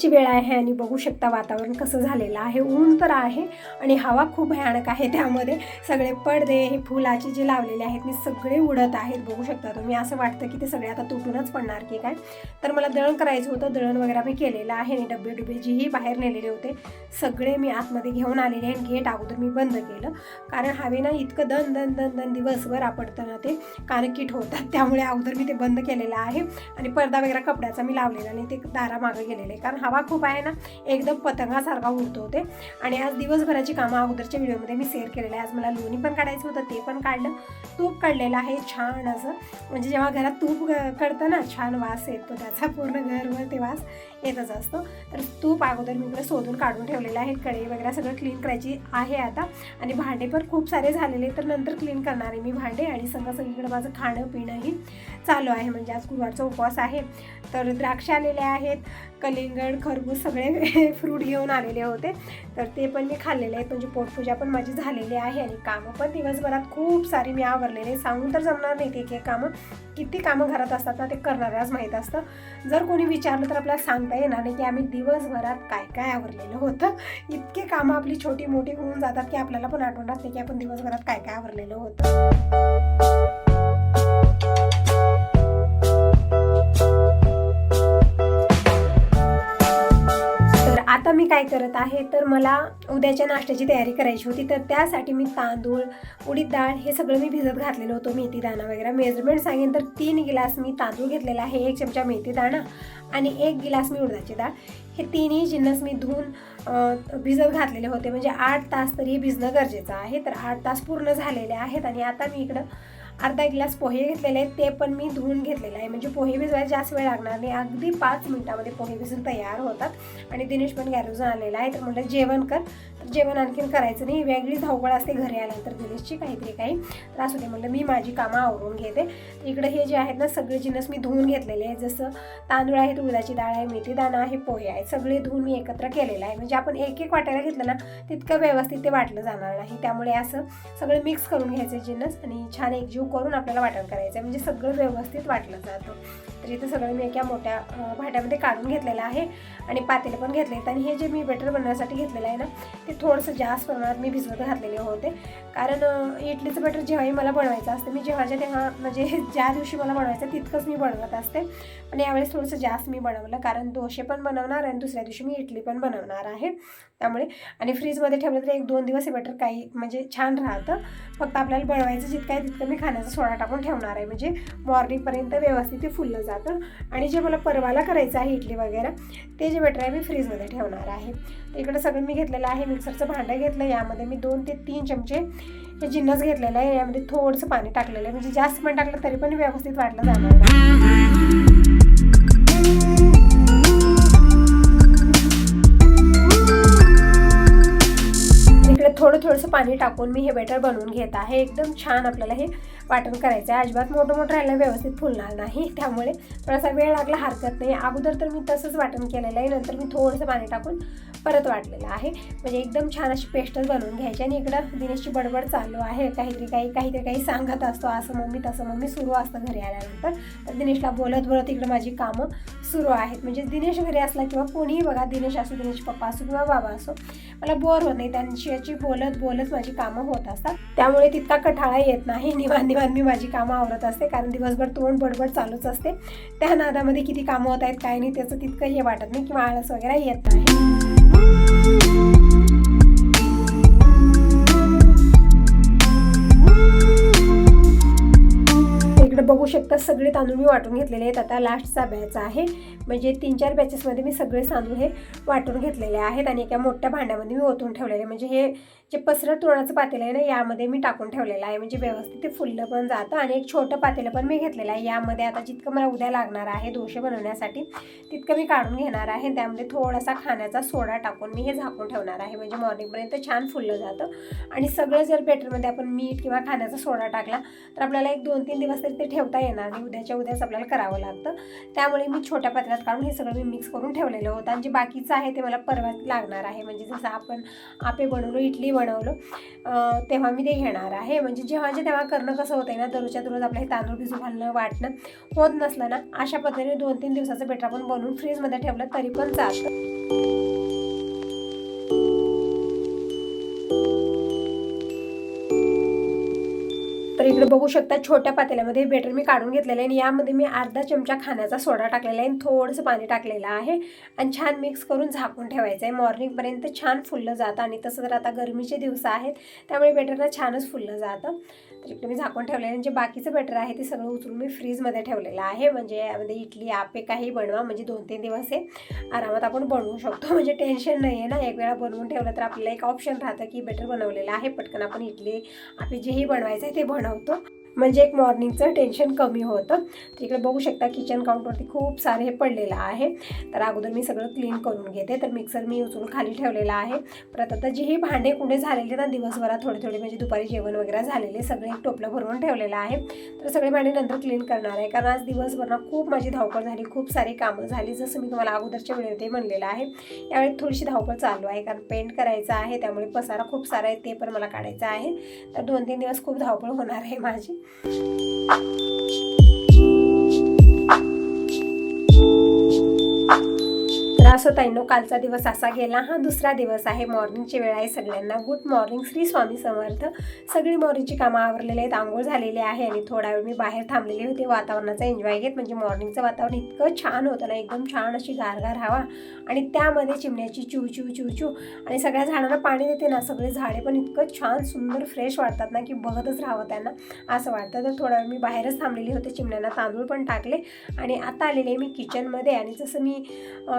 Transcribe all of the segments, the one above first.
दुपारची वेळ आहे आणि बघू शकता वातावरण कसं झालेलं आहे. ऊन तर आहे आणि हवा खूप भयानक आहे. त्यामध्ये सगळे पडदे हे फुलाचे जे लावलेले आहेत मी सगळे उडत आहेत. बघू शकता तुम्ही असं वाटतं की ते सगळे आता तुटूनच पडणार की काय? तर मला दळण करायचं होतं. दळण वगैरे मी केलेलं आहे आणि डबे डुबे जेही बाहेर नेलेले होते. सगळे मी आतमध्ये घेऊन आलेले आहे गेट अगोदर मी बंद केलं. कारण हवे ना इतकं दन दन दन दन दिवसभर आपडतं ना ते कानकीट होतात. त्यामुळे अगोदर मी ते बंद केलेलं आहे. आणि पडदा वगैरे कपड्याचा मी लावलेला नाही. ते दारा मागं गेलेले. आहे कारण हवा खूप आहे ना एकदम पतंगासारखा उडतो ते. आणि आज दिवसभराची कामं अगोदरच्या व्हिडिओमध्ये मी शेअर केलेलं आहे. आज मला लोणी पण काढायचं होतं ते पण काढलं. तूप काढलेलं आहे छान असं. म्हणजे जेव्हा घरात तूप ग- कळतं ना छान वास येतो त्याचा पूर्ण घरभर ते वास. येतच असतो. तर तूप अगोदर मी इकडे शोधून काढून ठेवलेलं आहे. कढई वगैरे सगळं क्लीन करायची आहे आता. आणि भांडे पण खूप सारे झालेले तर नंतर क्लीन करणार आहे मी भांडे. आणि सगळं सगळीकडे माझं खाणं पिणंही चालू आहे. म्हणजे आज गुरुवारचा उपवास आहे. तर द्राक्ष आलेले आहेत कलिंगड खरबूज सगळे फ्रूट घेऊन आलेले होते. तर ते पण मी खाल्लेले आहेत. म्हणजे पोटपूजा पण माझी झालेली आहे. आणि कामं पण दिवसभरात खूप सारी मी आवरलेले सांगून तर जमणार नाही ते एक कामं. किती कामं घरात असतात ना ते करणाऱ्याच माहीत असतं. जर कोणी विचारलं तर आपल्याला सांगता येणार नाही की आम्ही दिवसभरात काय काय आवरलेलं होतं. इतके कामं आपली छोटी मोठी होऊन जातात की आपल्याला पण आठवण राहते की आपण दिवसभरात काय काय आवरलेलं होतं. काय करत आहे? तर मला उद्याच्या नाश्त्याची तयारी करायची होती. तर त्यासाठी मी तांदूळ उडीद डाळ हे सगळं मी भिजत घातलेलं होतं. मेथी दाणा वगैरे मेजरमेंट सांगेन. तर तीन गिलास मी तांदूळ घेतलेला आहे. एक चमचा मेथी दाणा आणि एक गिलास मी उडदाची डाळ. हे तिन्ही जिन्नस मी धुवून भिजत घातलेले होते. म्हणजे आठ तास तरी भिजणं गरजेचं आहे. तर आठ तास पूर्ण झालेले आहेत आणि आता मी इकडं अर्धा ग्लास पोहे घेतलेले आहेत ते पण मी धुवून घेतलेलं आहे. म्हणजे पोहे भिजवायला जास्त वेळ लागणार नाही. अगदी पाच मिनिटामध्ये पोहे भिजून तयार होतात. आणि दिनेश पण गॅरेजून आलेला आहे. तर म्हटलं जेवण कर. तर जेवण आणखीन करायचं नाही. वेगळी धावपळ असते घरी आल्यानंतर दिनेशची काहीतरी काही. तर असू दे म्हटलं मी माझी कामं आवरून घेते. इकडं इकडे हे जे आहेत ना सगळे जिन्नस मी धुवून घेतलेले आहेत. जसं तांदूळ आहेत उडदाची डाळ आहे मेथी दाणा आहे पोहे आहेत. सगळे धुवून मी एकत्र केलेलं आहे. म्हणजे आपण एक एक वाटायला घेतलं ना तितकं व्यवस्थित ते वाटलं जाणार नाही. त्यामुळे असं सगळं मिक्स करून घ्यायचे जिन्नस आणि छान एकजीव करून आपल्याला वाटण करायचं आहे म्हणजे सगळं व्यवस्थित वाटलं जातं. तर इथं सगळं मी एका मोठ्या भाट्यामध्ये काढून घेतलेलं आहे आणि पातेले पण घेतले आहेत. आणि हे जे मी बटर बनवण्यासाठी घेतलेलं आहे ना ते थोडंसं जास्त प्रमाणात मी भिजवत घातलेले होते. कारण इडलीचं बटर जेव्हाही मला बनवायचं असतं मी जेव्हाच्या तेव्हा म्हणजे ज्या दिवशी मला बनवायचं तितकंच मी बनवत असते. पण यावेळेस थोडंसं जास्त मी बनवलं कारण दोशे पण बनवणार आणि दुसऱ्या दिवशी मी इडली पण बनवणार आहे. त्यामुळे. आणि फ्रीजमध्ये ठेवलं तर एक दोन दिवस हे बटर काही म्हणजे छान राहतं. फक्त आपल्याला बनवायचं जितकं आहे तितकं मी खाण्याचा सोडा टाकून ठेवणार आहे. म्हणजे मॉर्निंगपर्यंत व्यवस्थित ते फुललं जातं. आणि जे मला परवाला करायचं आहे इडली वगैरे ते जे बटर आहे मी फ्रीजमध्ये ठेवणार आहे. इकडं सगळं मी घेतलेलं आहे. मिक्सरचं भांडं घेतलं. यामध्ये मी दोन ते तीन चमचे हे जिन्नस घेतलेलं आहे. यामध्ये थोडंसं पाणी टाकलेलं आहे. म्हणजे जास्त पण टाकलं तरी पण व्यवस्थित वाटलं जाणार नाही. त्यात थोडं थोडंसं पाणी टाकून मी हे बेटर बनवून घेत आहे. एकदम छान आपल्याला हे वाटण करायचं आहे अजिबात मोठं मोठं राहिलं व्यवस्थित फुलणार नाही. त्यामुळे थोडासा वेळ लागला हरकत नाही. अगोदर तर मी तसंच वाटण केलेलं आहे. नंतर मी थोडंसं पाणी टाकून परत वाटलेलं आहे. म्हणजे एकदम छान अशी पेस्टच बनवून घ्यायची आणि इकडं दिनेशची बडबड चालू आहे. काहीतरी काही काहीतरी काही सांगत असतो. असं मम्मी तसं मम्मी सुरू असतं घरी आल्यानंतर. तर दिनेशला बोलत बोलत इकडं माझी कामं सुरू आहेत. म्हणजे दिनेश घरी असला किंवा कोणीही बघा दिनेश असो दिनेश पप्पा असो किंवा बाबा असो मला बोर होत नाही. त्यांची याची बोलत बोलत माझी कामं होत असतात. त्यामुळे तितका कठाळा येत नाही. निवान निवान मी माझी कामं आवरत असते. कारण दिवसभर तोंड बडबड चालूच असते. त्या नादामध्ये किती कामं होत आहेत काय नाही त्याचं तितकं हे वाटत नाही किंवा आळस वगैरे येत नाही. बघू शकता सगळे तांदूळ मी वाटून घेतलेले आहेत. आता लास्टचा बॅच आहे. म्हणजे तीन चार बॅचेसमध्ये मी सगळे तांदूळ हे वाटून घेतलेले आहेत आणि एका मोठ्या भांड्यामध्ये मी ओतून ठेवलेले म्हणजे हे जे पसरं तुरणाचं पातेलं आहे ना यामध्ये मी टाकून ठेवलेलं आहे. म्हणजे व्यवस्थित ते फुललं पण जातं आणि एक छोटं पातेलं पण मी घेतलेलं आहे. यामध्ये आता जितकं मला उद्या लागणार आहे दोशे बनवण्यासाठी तितकं मी काढून घेणार आहे. त्यामध्ये थोडासा खाण्याचा सोडा टाकून मी हे झाकून ठेवणार आहे. म्हणजे मॉर्निंगपर्यंत छान फुललं जातं. आणि सगळं जर बेटरमध्ये आपण मीठ किंवा खाण्याचा सोडा टाकला तर आपल्याला एक दोन तीन दिवस तरी ते ठेवता येणार नाही. उद्याच्या उद्याच आपल्याला करावं लागतं. त्यामुळे मी छोट्या पात्रात काढून हे सगळं मी मिक्स करून ठेवलेलं होतं. आणि जे बाकीचं आहे ते मला परवा लागणार आहे. म्हणजे जसं आपण आपे बनवलो इडली बनवलं. तेव्हा मी ते घेणार आहे. म्हणजे जेव्हाच्या तेव्हा करणं कसं होतं ना दररोजच्या दररोज आपल्या हे तांदूळ भिजू घालणं वाटणं होत नसलं ना अशा पद्धतीने दोन तीन दिवसाचं बेटर आपण बनवून फ्रीजमध्ये ठेवलं तरी पण चालतं. इकडे बघू शकता छोट्या पातेल्यामध्ये बेटर मी काढून घेतलेलं आहे आणि यामध्ये मी अर्धा चमचा खाण्याचा सोडा टाकलेला आहे आणि थोडंसं पाणी टाकलेलं आहे. आणि छान मिक्स करून झाकून ठेवायचं आहे. मॉर्निंगपर्यंत छान फुललं जातं आणि तसं तर आता गरमीचे दिवस आहेत त्यामुळे बेटरला छानच फुललं जातं. तर इकडे मी झाकून ठेवलेलं आहे आणि जे बाकीचं बेटर आहे ते सगळं उचलून मी फ्रीजमध्ये ठेवलेलं आहे. म्हणजे यामध्ये इडली आपे काही बनवा. म्हणजे दोन तीन दिवस हे आरामात आपण बनवू शकतो. म्हणजे टेन्शन नाही आहे ना. एक वेळा बनवून ठेवलं तर आपल्याला एक ऑप्शन राहतं की बेटर बनवलेलं आहे. पटकन आपण इडली आपे जेही बनवायचं आहे ते बनवतो. म्हणजे एक मॉर्निंगचं टेन्शन कमी होतं. तर इकडे बघू शकता किचन काउंटरवरती खूप सारे हे पडलेलं आहे. तर अगोदर मी सगळं क्लीन करून घेते. तर मिक्सर मी उचलून खाली ठेवलेला आहे. परत आता जे हे भांडे कुंडे झालेले ना दिवसभरात थोडे थोडे म्हणजे दुपारी जेवण वगैरे झालेले सगळे एक टोपलं भरून ठेवलेलं आहे. तर सगळे भांडे नंतर क्लीन करणार आहे. कारण आज दिवसभर ना खूप माझी धावपळ झाली खूप सारी कामं झाली जसं मी तुम्हाला अगोदरच्या वेळेत म्हणलेलं आहे. यावेळी थोडीशी धावपळ चालू आहे कारण पेंट करायचं आहे त्यामुळे पसारा खूप सारा आहे ते पण मला काढायचं आहे. तर दोन तीन दिवस खूप धावपळ होणार आहे माझी. Thank you. तर असं ताईनो कालचा दिवस असा गेला. हा दुसरा दिवस आहे. मॉर्निंगची वेळ आहे सगळ्यांना. Good morning Shri Swami Samarth. सगळी मॉर्निंगची कामं आवरलेली आहेत. आंघोळ झालेली आहे आणि थोडा वेळ मी बाहेर थांबलेली होते. वातावरणाचा एन्जॉय घेत म्हणजे मॉर्निंगचं वातावरण इतकं छान होतं ना एकदम छान अशी गारगार हवा. आणि त्यामध्ये चिमण्याची चू चू चू चू. आणि सगळ्या झाडांना पाणी देते ना सगळे झाडे पण इतकं छान सुंदर फ्रेश वाटतात ना की बघतच राहावं त्यांना असं वाटतं. तर थोडा वेळ मी बाहेरच थांबलेली होते. चिमण्यांना तांदूळ पण टाकले. आणि आता आलेले मी किचनमध्ये आणि जसं मी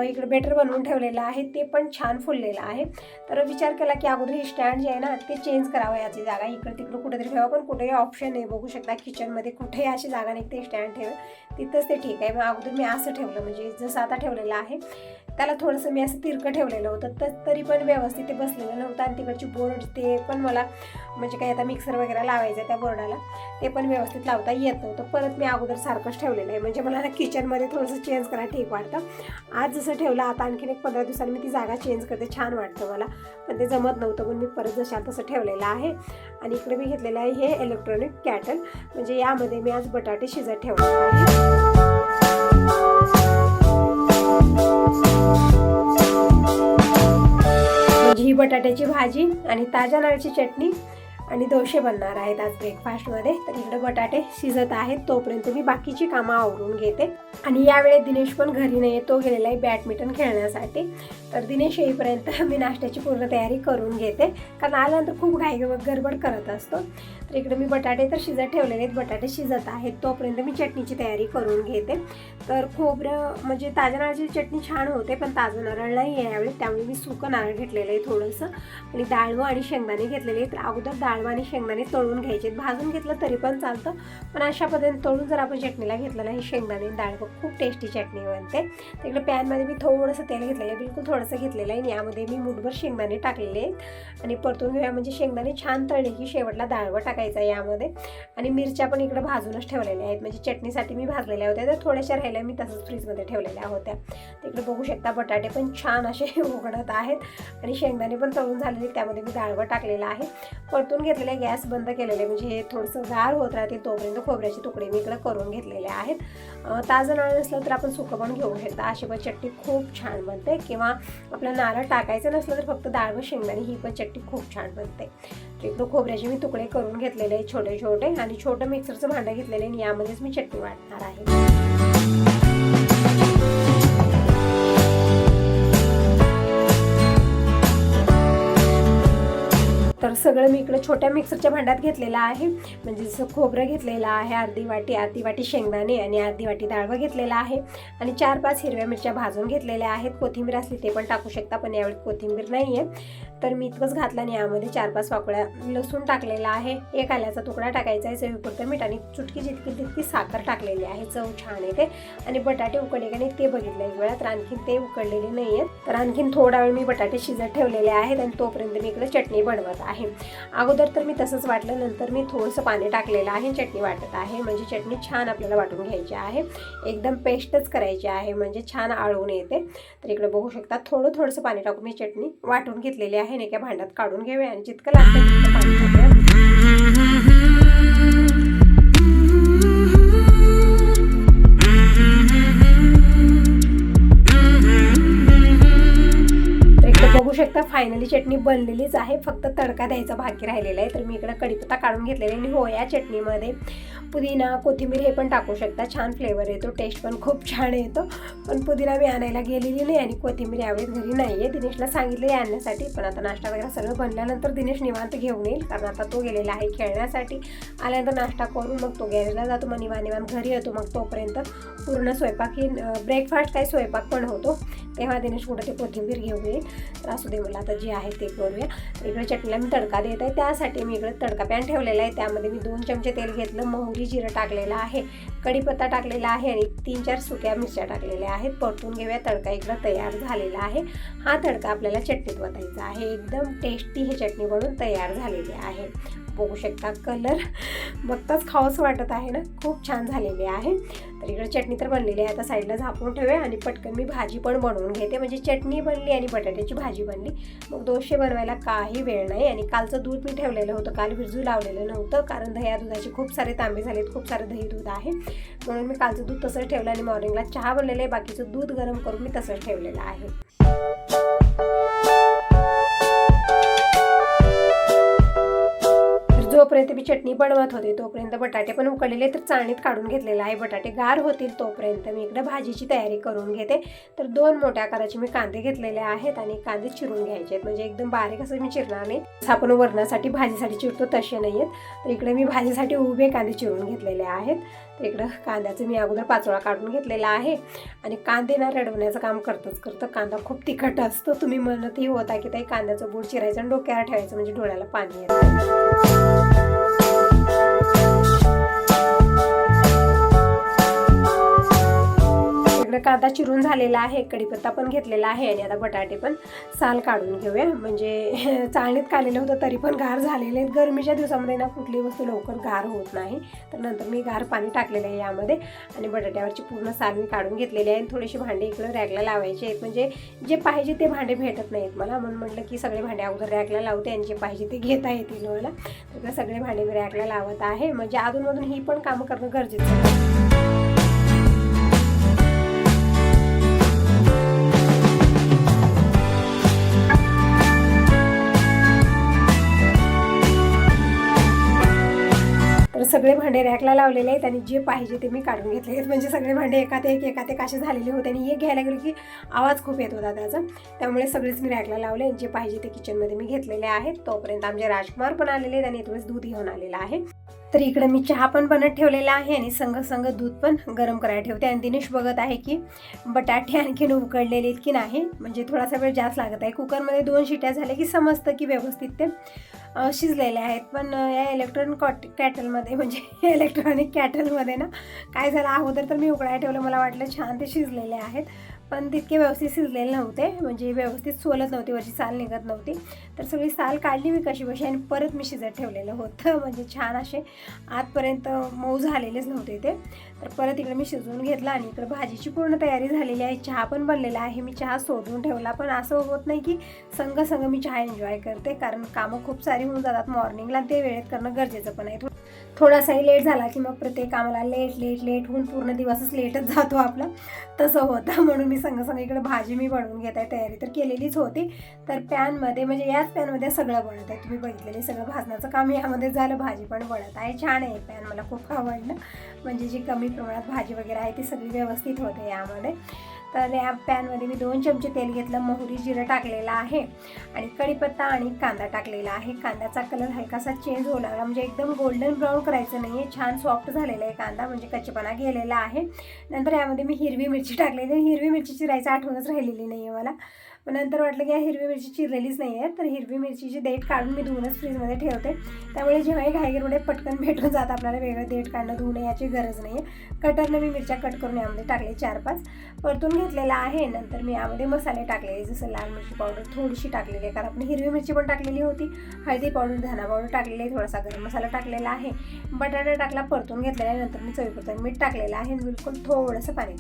इकडे बेटर बनवून ठेवलेलं आहे ते पण छान फुललेलं आहे. तर विचार केला की अगोदर हे स्टँड जे आहे ना ते चेंज करावं याची जागा. इकडं तिकडं कुठेतरी ठेवा पण कुठेही ऑप्शन आहे बघू शकता किचनमध्ये कुठेही अशी जागा नाही ते स्टँड ठेव. तिथंच ते ठीक आहे. मग अगोदर मी असं ठेवलं. म्हणजे जसं आता ठेवलेलं आहे. त्याला थोडंसं मी असं तिरकं ठेवलेलं होतं. तर तरी पण व्यवस्थित ते बसलेलं नव्हतं आणि तिकडची बोर्ड ते पण मला म्हणजे काही आता मिक्सर वगैरे लावायचं आहे त्या बोर्डाला ते पण व्यवस्थित लावता येत नव्हतं. परत मी अगोदर सारखंच ठेवलेलं आहे. म्हणजे मला ना किचनमध्ये थोडंसं चेंज करायला ठीक वाटतं. आज जसं ठेवलं आता आणखीन एक पंधरा दिवसांनी मी ती जागा चेंज करते. छान वाटतं मला. पण ते जमत नव्हतं पण मी परत जशा तसं ठेवलेलं आहे. आणि इकडे मी घेतलेलं आहे हे इलेक्ट्रॉनिक कॅटल म्हणजे यामध्ये मी आज बटाटे शिजत ठेवलेले आहे. म्हणजे ही बटाट्याची भाजी आणि ताज्या नारळाची चटणी आणि दोशे बनणार आहेत आज ब्रेकफास्टमध्ये तर इकडे बटाटे शिजत आहेत. तोपर्यंत मी बाकीची कामं आवरून घेते. आणि यावेळेस दिनेश पण घरी नाही तो गेलेला आहे बॅडमिंटन खेळण्यासाठी. तर दिनेश येईपर्यंत मी नाश्त्याची पूर्ण तयारी करून घेते. कारण आल्यानंतर खूप घाई गडबड करत असतो. तर इकडे मी बटाटे तर शिजत ठेवलेले आहेत. बटाटे शिजत आहेत. तोपर्यंत मी चटणीची तयारी करून घेते. तर खोबरं म्हणजे ताज्या नारळाची चटणी छान होते पण ताजं नारळ नाही आहे यावेळी. त्यामुळे मी सुकं नारळ घेतलेलं आहे थोडंसं. आणि डाळवं आणि शेंगदाणे घेतलेले आहेत. तर अगोदर डाळवं आणि शेंगदाणे तळून घ्यायचे. भाजून घेतलं तरी पण चालतं. पण अशा पद्धतीने तळून जर आपण चटणीला घेतलं ना हे शेंगदाणे आणि खूप टेस्टी चटणी बनते. तिकडे पॅनमध्ये मी थोडंसं तेल घेतलेलं आहे. बिलकुल थोडंसं घेतलेलं आहे. आणि यामध्ये मी मुठभर शेंगदाणे टाकलेले आहेत. आणि परतून घेऊया म्हणजे शेंगदाणे छान तळले की शेवटला डाळवं टाकायचं आहे यामध्ये. आणि मिरच्या पण इकडे भाजूनच ठेवलेल्या आहेत. म्हणजे चटणीसाठी मी भाजलेल्या होत्या. तर थोड्याशा राहिल्या मी तसंच फ्रीजमध्ये ठेवलेल्या होत्या. तिकडे बघू शकता बटाटे पण छान असे उघडत आहेत. आणि शेंगदाणे पण तळून झालेले त्यामध्ये मी डाळवं टाकलेलं आहे. परतून घेतलेले गॅस बंद केलेले म्हणजे हे थोडंसं गार होत राहते तोपर्यंत खोबऱ्याचे तुकडे मी इकडे करून घेतलेले आहेत. ताजं नारळ नसलं तर आपण सुकं पण घेऊ शकता. अशी पण चटणी खूप छान बनते. किंवा आपला नारळ टाकायचं नसलं तर फक्त डाळ व शेंगदाणे ही पण चटणी खूप छान बनते. इकडं खोबऱ्याचे मी तुकडे करून घेतलेले छोटे छोटे आणि छोटं मिक्सरचं भांडं घेतलेले आहे आणि यामध्येच मी चटणी वाटणार आहे. तर सगळं मी इकडे छोट्या मिक्सरच्या भांड्यात घेतलेलं आहे. म्हणजे जसं खोबरं घेतलेलं आहे अर्धी वाटी अर्धी वाटी शेंगदाणे आणि अर्धी वाटी डाळवं घेतलेलं आहे. आणि चार पाच हिरव्या मिरच्या भाजून घेतलेल्या आहेत. कोथिंबीर असली ते पण टाकू शकता पण यावेळी कोथिंबीर नाही आहे तर मी इतकंच घातलं आणि यामध्ये चार पाच पाकळ्या लसूण टाकलेला आहे. एक आल्याचा तुकडा टाकायचा आहे चवीपुरतं मीठ आणि चुटकी जितकी तितकी साखर टाकलेली आहे. चव छान येते. आणि बटाटे उकडले का नाही ते बघितलं एक वेळा तर आणखीन ते उकडलेले नाही आहेत. तर आणखीन थोडा वेळ मी बटाटे शिजत ठेवलेले आहेत आणि तोपर्यंत मी इकडे चटणी बनवत आहे. आहे अगोदर तर मी तसंच वाटलं नंतर मी थोडंसं पाणी टाकलेलं आहे चटणी वाटत आहे. म्हणजे चटणी छान आपल्याला वाटून घ्यायची आहे. एकदम पेस्टच करायची आहे. म्हणजे छान आळून येते. तर इकडे बघू शकता थोडं थोडंसं पाणी टाकून मी चटणी वाटून घेतलेली आहे. आणि एका भांड्यात काढून घेऊया आणि जितकं लागतं तितकं पाणी शकता. फायनली चटणी बनलेलीच आहे. फक्त तडका द्यायचा बाकी राहिलेला आहे. तर मी इकडं कढीपत्ता काढून घेतलेला आहे. आणि हो या चटणीमध्ये पुदिना कोथिंबीर हे पण टाकू शकता. छान फ्लेवर येतो. टेस्ट पण खूप छान येतो. पण पुदिना मी आणायला गेलेली नाही आणि कोथिंबीर यावेळेस घरी नाही आहे. दिनेशला सांगितलेली आणण्यासाठी. पण आता नाश्ता वगैरे सगळं बनल्यानंतर दिनेश निवांत घेऊन येईल. कारण आता तो गेलेला आहे खेळण्यासाठी. आल्यानंतर नाश्ता करून मग तो गॅरेजला जातो. मग निवान निवान घरी येतो. मग तोपर्यंत पूर्ण स्वयंपाक ही ब्रेकफास्ट काही स्वयंपाक पण होतो. तेव्हा दिनेश कुठं ते कोथिंबीर घेऊन येईल. तर असं दे मला आता जे आहे ते करूया. इकडे चटणीला मी तडका देत आहे. त्यासाठी मी इकडे तडका पॅन ठेवलेला आहे. त्यामध्ये मी दोन चमचे तेल घेतलं. मोहरी जिरं टाकलेलं आहे. कढीपत्ता टाकलेला आहे आणि तीन चार सुक्या मिरच्या टाकलेल्या आहेत. परतून घेऊया. तडका इकडं तयार झालेला आहे. हा तडका आपल्याला चटणीत वतायचा आहे. एकदम टेस्टी ही चटणी बनून तयार झालेली आहे. बघू शकता कलर. बघताच खावंच वाटत आहे ना. खूप छान झालेली आहे. तर इकडे चटणी तर बनलेली आहे. आता साईडला झाकून ठेवूया आणि पटकन मी भाजी पण बनवून घेते. म्हणजे चटणी बनली आणि बटाट्याची भाजी बनली. मग दोशे बनवायला काही वेळ नाही. आणि कालचं दूध मी ठेवलेलं होतं. काल विरजू लावलेलं नव्हतं. कारण दह्या दुधाचे खूप सारे तांबे झालेत. खूप सारं दही दूध आहे. म्हणून मी कालचं दूध तसंच ठेवलं आणि मॉर्निंगला चहा बनलेलं आहे. बाकीचं दूध गरम करून मी तसंच ठेवलेलं आहे. जोपर्यंत मी चटणी बनवत होते. तोपर्यंत बटाटे पण उकडलेले तर चाळणीत काढून घेतलेलं आहे. बटाटे गार होतील तोपर्यंत मी इकडे भाजीची तयारी करून घेते. तर दोन मोठ्या आकाराचे मी कांदे घेतलेले आहेत आणि कांदे चिरून घ्यायचे आहेत. म्हणजे एकदम बारीक असं मी चिरणार नाही. जसं आपण वरणासाठी भाजीसाठी चिरतो तसे नाही आहेत. तर इकडे मी भाजीसाठी उभे कांदे चिरून घेतलेले आहेत. तर इकडं कांद्याचं मी अगोदर पाचोळा काढून घेतलेला आहे. आणि कांदे ना रडवण्याचं काम करतच करतं. कांदा खूप तिखट असतो. तुम्ही म्हणतही होता की ताई कांद्याचं बूड चिरायचं आणि डोक्याला ठेवायचं. म्हणजे डोळ्याला पाणी येतं. इकडे कांदा चिरून झालेला आहे कढीपत्ता पण घेतलेला आहे आणि आता बटाटे पण साल काढून घेऊया. म्हणजे चाळणीत काढलेलं होतं तरी पण गार झालेले आहेत. गरमीच्या दिवसामध्ये ना कुठली वस्तू लवकर गार होत नाही. तर नंतर मी गार पाणी टाकलेलं आहे यामध्ये आणि बटाट्यावरची पूर्ण साल मी काढून घेतलेली आहे आणि थोडीशी भांडे इकडे रॅकला लावायचे आहेत. म्हणजे जे पाहिजे ते भांडे भेटत नाहीत मला. म्हणून म्हटलं की सगळे भांडे अगोदर रॅकला लावते आणि जे पाहिजे ते घेता येतील मला. तर सगळे भांडे मी रॅकला लावत आहे. म्हणजे अधूनमधून ही पण कामं करणं गरजेचं आहे. सगळे भांडे रॅकला लावलेले आहेत आणि जे पाहिजे ते मी काढून घेतले आहेत. म्हणजे सगळे भांडे एकात एक एकात एक असे झालेले होते आणि एक घ्यायला गेलो की आवाज खूप येत होता त्याचा. त्यामुळे सगळेच मी रॅकला लावले आणि जे पाहिजे ते किचनमध्ये मी घेतलेले आहेत. तोपर्यंत आमचे राजकुमार पण आलेले आहेत आणि इथूनच दूध घेऊन आलेलं आहे. तर इकडे मी चहा पण बनत ठेवलेला आहे आणि संग संग दूध पण गरम करायला ठेवते. आणि दिनेश बघत आहे की बटाटे आणखीन उकडलेले आहेत की नाही. म्हणजे थोडासा वेळ जास्त लागत आहे. कुकरमध्ये दोन शिट्या झाल्या की समजतं की व्यवस्थित ते शिजलेले आहेत. पण या इलेक्ट्रॉनिक कॉट कॅटलमध्ये म्हणजे इलेक्ट्रॉनिक कॅटलमध्ये ना काय झालं अगोदर तर मी उकडायला ठेवलं. मला वाटलं छान ते शिजलेले आहेत. पण तितके व्यवस्थित शिजलेले नव्हते. म्हणजे व्यवस्थित सोलत नव्हती वरची साल निघत नव्हती. तर सगळी साल काढली मी कशी बशी आणि परत मी शिजत ठेवलेलं होतं. म्हणजे छान असे आतपर्यंत मऊ झालेलेच नव्हते ते. तर परत इकडे मी शिजवून घेतला आणि इकडे भाजीची पूर्ण तयारी झालेली आहे. चहा पण बनलेला आहे. मी चहा सोडून ठेवला. पण असं होत नाही की संग संग मी चहा एन्जॉय करते. कारण कामं खूप सारी होऊन जातात. मॉर्निंगला ते वेळेत करणं गरजेचं पण आहे. थोडासाही लेट झाला की मग प्रत्येक कामाला लेट लेट लेट होऊन पूर्ण दिवसच लेटच जातो आपला. तसं होतं. म्हणून मी संग संग इकडे भाजी मी बनवून घेत आहे. तयारी तर केलेलीच होती. तर पॅनमध्ये म्हणजे याच पॅनमध्ये सगळं बनत आहे. तुम्ही बघितलेले सगळं भाजण्याचं काम यामध्ये झालं. भाजी पण बनत आहे. छान आहे पॅन मला खूप आवडलं. म्हणजे जी कमी प्रमाणात भाजी वगैरे आहे ती सगळी व्यवस्थित होते यामध्ये. तर या पॅनमध्ये मी दोन चमचे तेल घेतलं मोहरी जिरं टाकलेलं आहे आणि कढीपत्ता आणि कांदा टाकलेला आहे. कांद्याचा कलर हलकासा चेंज होऊ लागला म्हणजे एकदम गोल्डन ब्राऊन करायचं नाही आहे छान सॉफ्ट झालेला आहे कांदा म्हणजे कच्चेपणा गेलेला आहे. नंतर यामध्ये मी हिरवी मिरची टाकलेली हिरवी मिरची चिरायचं आठवणच राहिलेली नाही आहे मला. मग नंतर वाटलं की या हिरवी मिरची चिरलेलीच नाही आहे तर हिरवी मिरचीची देठ काढून मी धुवूनच फ्रीजमध्ये ठेवते. त्यामुळे जेव्हाही घाईगरवडे पटकन भेटून जात आपल्याला वेगळं देठ काढणं धुणं याची गरज नाही आहे कटरनं मी मिरच्या कट करून यामध्ये टाकले चार पाच परतून घेतलेला आहे नंतर मी यामध्ये मसाले टाकलेले जसं लाल मिरची पावडर थोडीशी टाकलेली आहे कारण आपण हिरवी मिरची पण टाकलेली होती. हळदी पावडर धना पावडर टाकलेली आहे थोडासा गरम मसाला टाकलेला आहे. बटाटा टाकला परतून घेतलेला आहे नंतर मी चवीपुरतं मीठ टाकलेलं आहे बिलकुल थोडंसं पाणी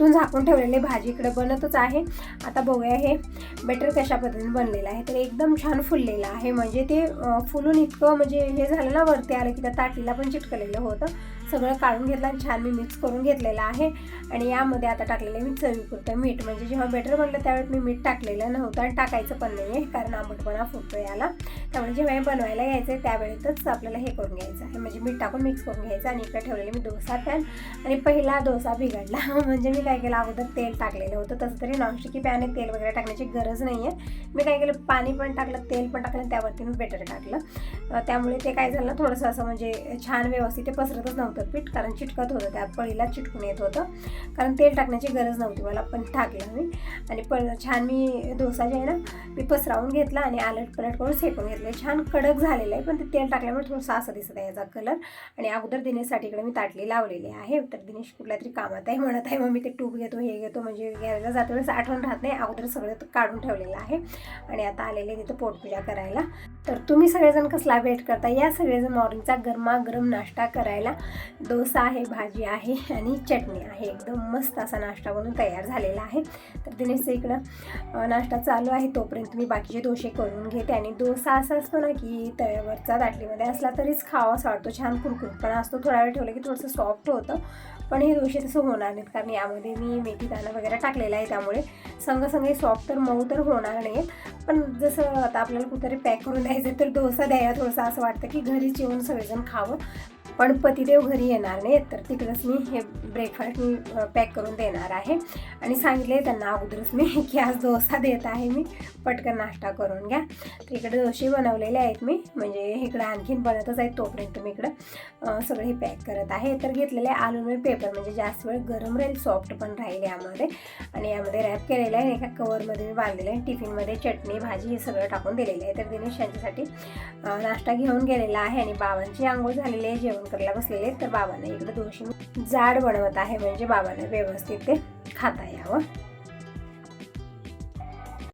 परतून झाकून ठेवलेले भाजी इकडे बनतच आहे. आता बघूया हे बेटर कशा पद्धतीने बनलेलं आहे. तर एकदम छान फुललेलं आहे. म्हणजे ते फुलून इतकं म्हणजे हे झालं ना वरती आलं की त्या ताटीला पण चिटकलेलं होतं. सगळं काढून घेतलं आणि छान मी मिक्स करून घेतलेलं आहे. आणि यामध्ये आता टाकलेलं आहे मी चवीपुरतं मीठ. म्हणजे जेव्हा बेटर बनलं त्यावेळेस मी मीठ टाकलेलं नव्हतं आणि टाकायचं पण नाही आहे कारण आंबटपणा फुटतो याला. त्यामुळे जेव्हा हे बनवायला यायचं आहे त्यावेळेतच आपल्याला हे करून घ्यायचं आहे. म्हणजे मीठ टाकून मिक्स करून घ्यायचं आणि इकडे ठेवलेले मी डोसा पॅन आणि पहिला डोसा बिघडला. म्हणजे मी काय केलं अगोदर तेल टाकलेलं होतं. तसं तरी नॉनस्टिकी पॅन आहे तेल वगैरे टाकण्याची गरज नाही आहे मी काय केलं पाणी पण टाकलं तेल पण टाकलं आणि त्यावरती मी बेटर टाकलं. त्यामुळे ते काय झालं थोडंसं असं म्हणजे छान व्यवस्थित ते पसरतच नव्हतं. पीठ कारण चिटकत होतं. त्या पळीला चिटकून येत होतं. कारण तेल टाकण्याची गरज नव्हती. मला पण टाकलं मी. आणि पण छान मी डोसा जे आहे ना मी पसरावून घेतला आणि आलट पलट करून सेकून घेतले. छान कडक झालेलं आहे. पण ते तेल टाकल्यामुळे थोडंसं असं दिसत आहे याचा कलर आणि अगोदर दिनेशसाठी इकडे मी ताटली लावलेली आहे. तर दिनेश कुठल्या तरी कामात आहे म्हणत आहे मग मी ते टूप घेतो हे घेतो. म्हणजे घ्यायला जातो वेळेस आठवण राहत नाही. अगोदर सगळं काढून ठेवलेलं आहे. आणि आता आलेले तिथं पोटपूजा करायला. तर तुम्ही सगळेजण कसला वेट करता? या सगळेजण मॉर्निंगचा गरमागरम नाश्ता करायला डोसा आहे भाजी आहे आणि चटणी आहे. एकदम मस्त असा नाश्ता बनून तयार झालेला आहे. तर दिनेशचं इकडं नाश्ता चालू आहे. तोपर्यंत मी बाकीचे डोसे करून घेते आणि डोसा असा असतो ना की तव्यावरचा दाटलीमध्ये असला तरीच खावा असं वाटतो. छान कुरकुरपणा असतो. थोडा वेळ ठेवलं की थोडंसं सॉफ्ट होतं. पण हे दोषे तसं होणार नाहीत कारण यामध्ये मी मेथी दाणा वगैरे टाकलेला आहे त्यामुळे संगसंगे सॉफ्ट तर मऊ तर होणार नाही पण जसं आता आपल्याला कुठेतरी पॅक करून द्यायचं तर डोसा द्यायला थोडंसं. असं वाटतं की घरीच येऊन सगळेजण खावं. पण पतिदेव घरी येणार नाही तर तिकडंच मी हे ब्रेकफास्ट मी पॅक करून देणार आहे. आणि सांगितले त्यांना अगोदरच मी की आज डोसा देत आहे मी पटकन नाश्ता करून घ्या. तर इकडे डोसे बनवलेले आहेत मी म्हणजे इकडं आणखीन बनतच आहेत तोपर्यंत मी इकडं सगळे सगळं हे पॅक करत आहे. तर घेतलेले अल्युमिनियम पेपर म्हणजे जास्त वेळ गरम राहील सॉफ्ट पण राहील यामध्ये. आणि यामध्ये रॅप केलेलं आहे एका कवरमध्ये मी बांधलेलं आहे टिफिनमध्ये चटणी भाजी हे सगळं टाकून दिलेलं आहे. तर दिनेश यांच्यासाठी नाश्ता घेऊन गेलेला आहे आणि बाबांची आंघोळ झालेली आहे जेवण करायला बसलेले तर बाबांना इकडे दोषी जाड बनवत आहे. म्हणजे बाबांना व्यवस्थित ते खाता यावं.